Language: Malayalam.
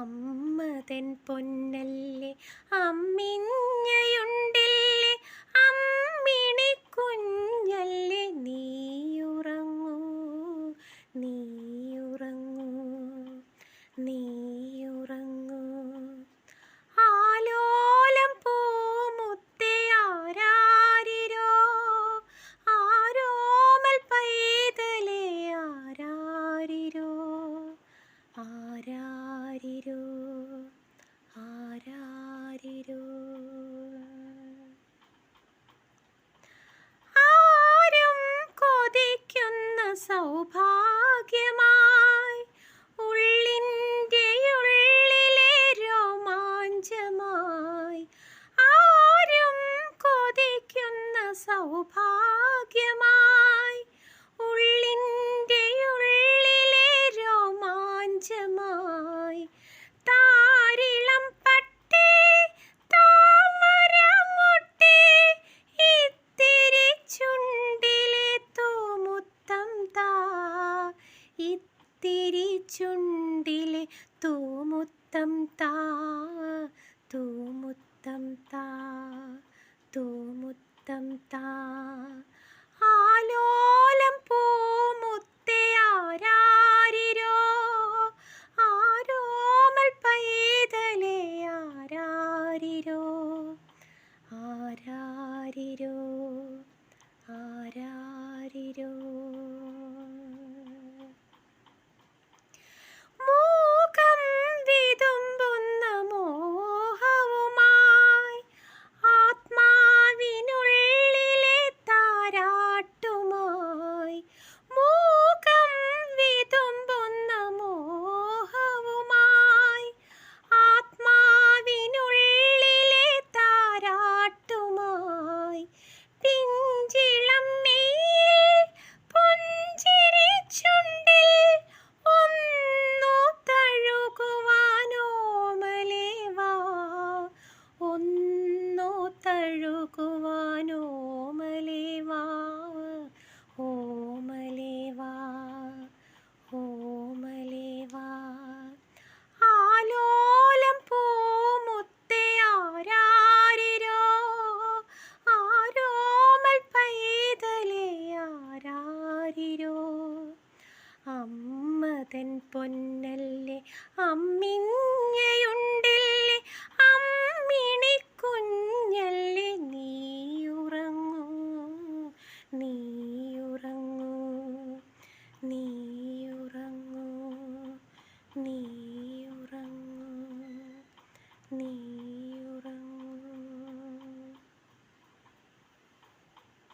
അമ്മ തൻ പൊന്നല്ലേ? അമ്മിഞ്ഞയുണ്ട് മുത്തം താ തൂ മുത്തം താ തൂ മുത്തം താ. ആലോലം പോ മുത്തേ ആരോമൽ പൈതലേ ആരാരിരോ ആരാരിരോ ആരാരിരോ. പിഞ്ചിളം പൊന്നല്ലേ അമ്മിഞ്ഞയുണ്ടില്ലേ